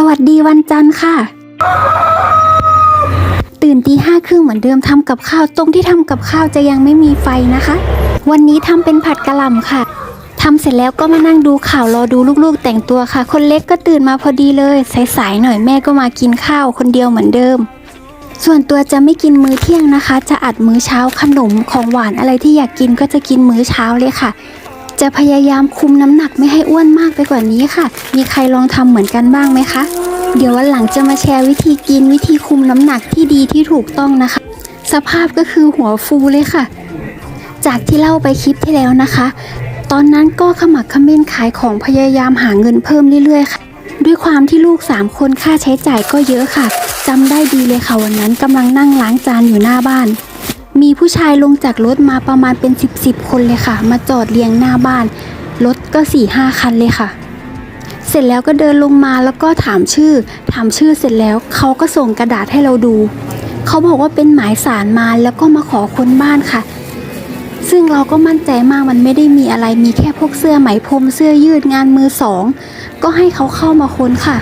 สวัสดีวันจันทร์ค่ะ ตื่นตีห้าครึ่งเหมือนเดิมทำกับข้าว ตรงที่ทำกับข้าวจะยังไม่มีไฟนะคะ วันนี้ทำเป็นผัดกะหล่ำค่ะทำเสร็จแล้วก็มานั่งดูข่าวรอดูลูกๆ แต่งตัวค่ะ คนเล็กก็ตื่นมาพอดีเลยสายๆหน่อยแม่ก็มากินข้าวคนเดียวเหมือนเดิม ส่วนตัวจะไม่กินมื้อเที่ยงนะคะ จะอัดมื้อเช้าขนมของหวานอะไรที่อยากกินก็จะกินมื้อเช้าเลยค่ะ จะพยายามคุมน้ำหนักไม่ให้อ้วนมากไปกว่านี้ค่ะ มีใครลองทำเหมือนกันบ้างไหมคะ เดี๋ยววันหลังจะมาแชร์วิธีกินวิธีคุมน้ำหนักที่ดีที่ถูกต้องนะคะ สภาพก็คือหัวฟูเลยค่ะ จากที่เล่าไปคลิปที่แล้วนะคะ ตอนนั้นก็ขมักขม้นขายของพยายามหาเงินเพิ่มเรื่อยๆค่ะ ด้วยความที่ลูก 3 คนค่าใช้จ่ายก็เยอะค่ะจำได้ดีเลยค่ะวันนั้นกำลังนั่งล้างจานอยู่หน้าบ้าน มีผู้ชายลงจากรถมาประมาณเป็น 10บสคนเลยค่ะ มาจอดเรียงหน้าบ้าน รถก็4ี่ห้าคันเลยค่ะ เสร็จแล้วก็เดินลงมาแล้วก็ถามชื่อ ถามชื่อเสร็จแล้วเขาก็ส่งกระดาษให้เราดู เขาบอกว่าเป็นหมายสารมาแล้วก็มาขอค้นบ้านค่ะ ซึ่งเราก็มั่นใจมากมันไม่ได้มีอะไรมีแค่พวกเสื้อไหมพรมเสื้อยืดงานมือสอง ก็ให้เขาเข้ามาค้นค่ะ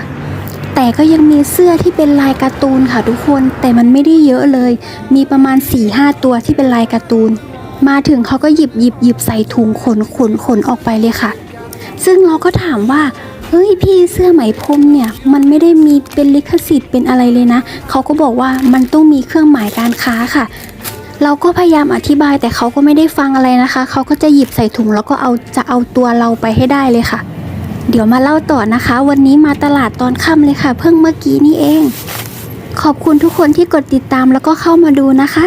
แต่ก็ยังมีเสื้อที่เป็นลายการ์ตูนค่ะทุกคน แต่มันไม่ได้เยอะเลย มีประมาณ4ี่ห้าตัวที่เป็นลายการ์ตูน มาถึงเขาก็หยิบหยิบหยิบใส่ถุงขนขนขนออกไปเลยค่ะ ซึ่งเราก็ถามว่าเฮ้ยพี่เสื้อไหมพรมเนี่ยมันไม่ได้มีเป็นลิขสิทธิ์เป็นอะไรเลยนะเขาก็บอกว่ามันต้องมีเครื่องหมายการค้าค่ะ เราก็พยายามอธิบายแต่เขาก็ไม่ได้ฟังอะไรนะคะ เขาก็จะหยิบใส่ถุงแล้วก็เอาจะเอาตัวเราไปให้ได้เลยค่ะ เดี๋ยวมาเล่าต่อนะคะ วันนี้มาตลาดตอนค่ำเลยค่ะ เพิ่งเมื่อกี้นี่เอง ขอบคุณทุกคนที่กดติดตามแล้วก็เข้ามาดูนะคะ